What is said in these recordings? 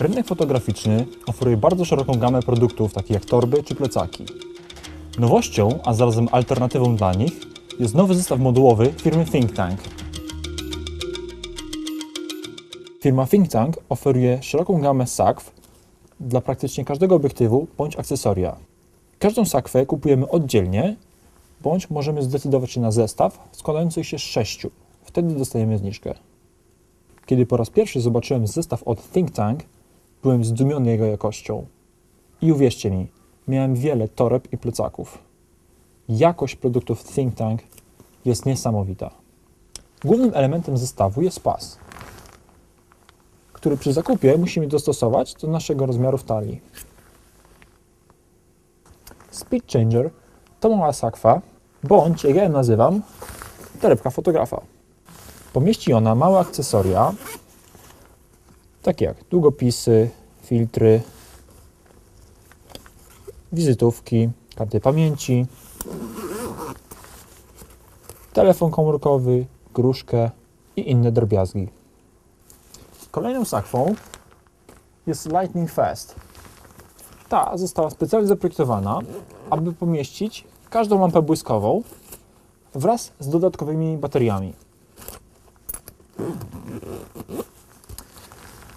Rynek fotograficzny oferuje bardzo szeroką gamę produktów, takich jak torby czy plecaki. Nowością, a zarazem alternatywą dla nich, jest nowy zestaw modułowy firmy Think Tank. Firma Think Tank oferuje szeroką gamę sakw dla praktycznie każdego obiektywu bądź akcesoria. Każdą sakwę kupujemy oddzielnie, bądź możemy zdecydować się na zestaw składający się z sześciu. Wtedy dostajemy zniżkę. Kiedy po raz pierwszy zobaczyłem zestaw od Think Tank, byłem zdumiony jego jakością. I uwierzcie mi, miałem wiele toreb i plecaków. Jakość produktów Think Tank jest niesamowita. Głównym elementem zestawu jest pas, który przy zakupie musimy dostosować do naszego rozmiaru w talii. Speed Changer to mała sakwa, bądź jak ja ją nazywam, torebka fotografa. Pomieści ona małe akcesoria, takie jak długopisy, filtry, wizytówki, karty pamięci, telefon komórkowy, gruszkę i inne drobiazgi. Kolejną sakwą jest Lightning Fast. Ta została specjalnie zaprojektowana, aby pomieścić każdą lampę błyskową wraz z dodatkowymi bateriami.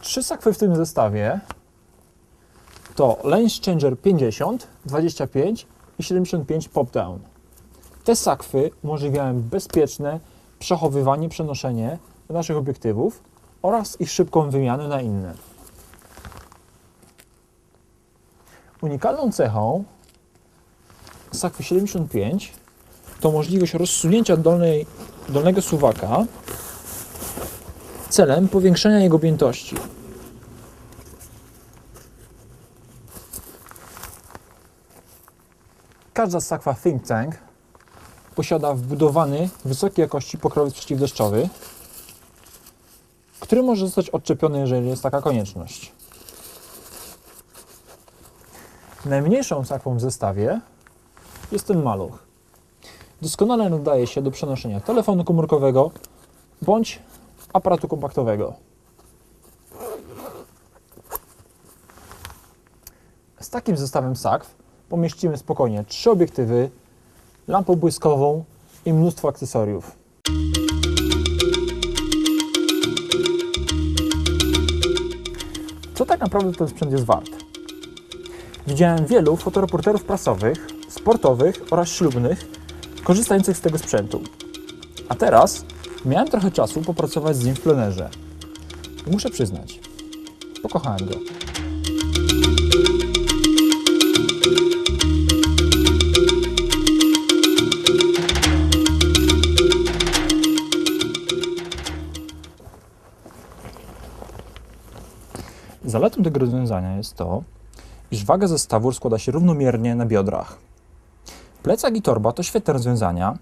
Trzy sakwy w tym zestawie to Lens Changer 50, 25 i 75 Pop-Down. Te sakwy umożliwiają bezpieczne przechowywanie, przenoszenie naszych obiektywów oraz ich szybką wymianę na inne. Unikalną cechą sakwy 75 to możliwość rozsunięcia dolnej, dolnego suwaka celem powiększenia jego objętości. Każda sakwa Think Tank posiada wbudowany wysokiej jakości pokrowiec przeciwdeszczowy, który może zostać odczepiony, jeżeli jest taka konieczność. Najmniejszą sakwą w zestawie jest ten maluch. Doskonale nadaje się do przenoszenia telefonu komórkowego bądź aparatu kompaktowego. Z takim zestawem sakw pomieścimy spokojnie trzy obiektywy, lampę błyskową i mnóstwo akcesoriów. Co tak naprawdę ten sprzęt jest wart? Widziałem wielu fotoreporterów prasowych, sportowych oraz ślubnych korzystających z tego sprzętu. A teraz miałem trochę czasu popracować z nim w plenerze. Muszę przyznać, pokochałem go. Zaletą tego rozwiązania jest to, iż waga zestawu składa się równomiernie na biodrach. Plecak i torba to świetne rozwiązania,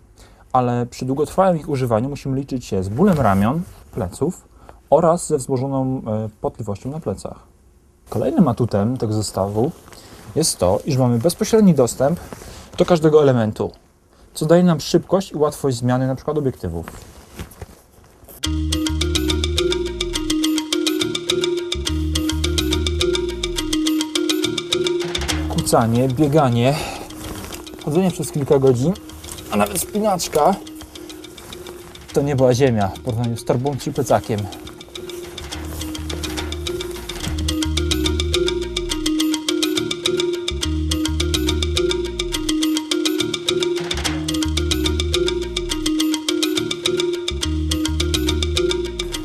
ale przy długotrwałym ich używaniu musimy liczyć się z bólem ramion, pleców oraz ze wzmożoną e, potliwością na plecach. Kolejnym atutem tego zestawu jest to, iż mamy bezpośredni dostęp do każdego elementu, co daje nam szybkość i łatwość zmiany np. obiektywów. Kucanie, bieganie, chodzenie przez kilka godzin, a nawet spinaczka to nie była ziemia w porównaniu z torbą czy plecakiem.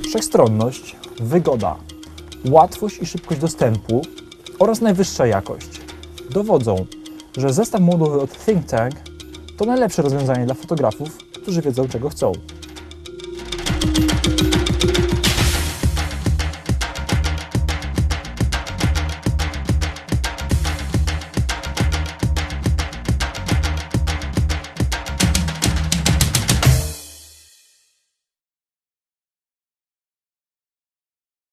Wszechstronność, wygoda, łatwość i szybkość dostępu oraz najwyższa jakość dowodzą, że zestaw modułowy od Think Tank to najlepsze rozwiązanie dla fotografów, którzy wiedzą czego chcą.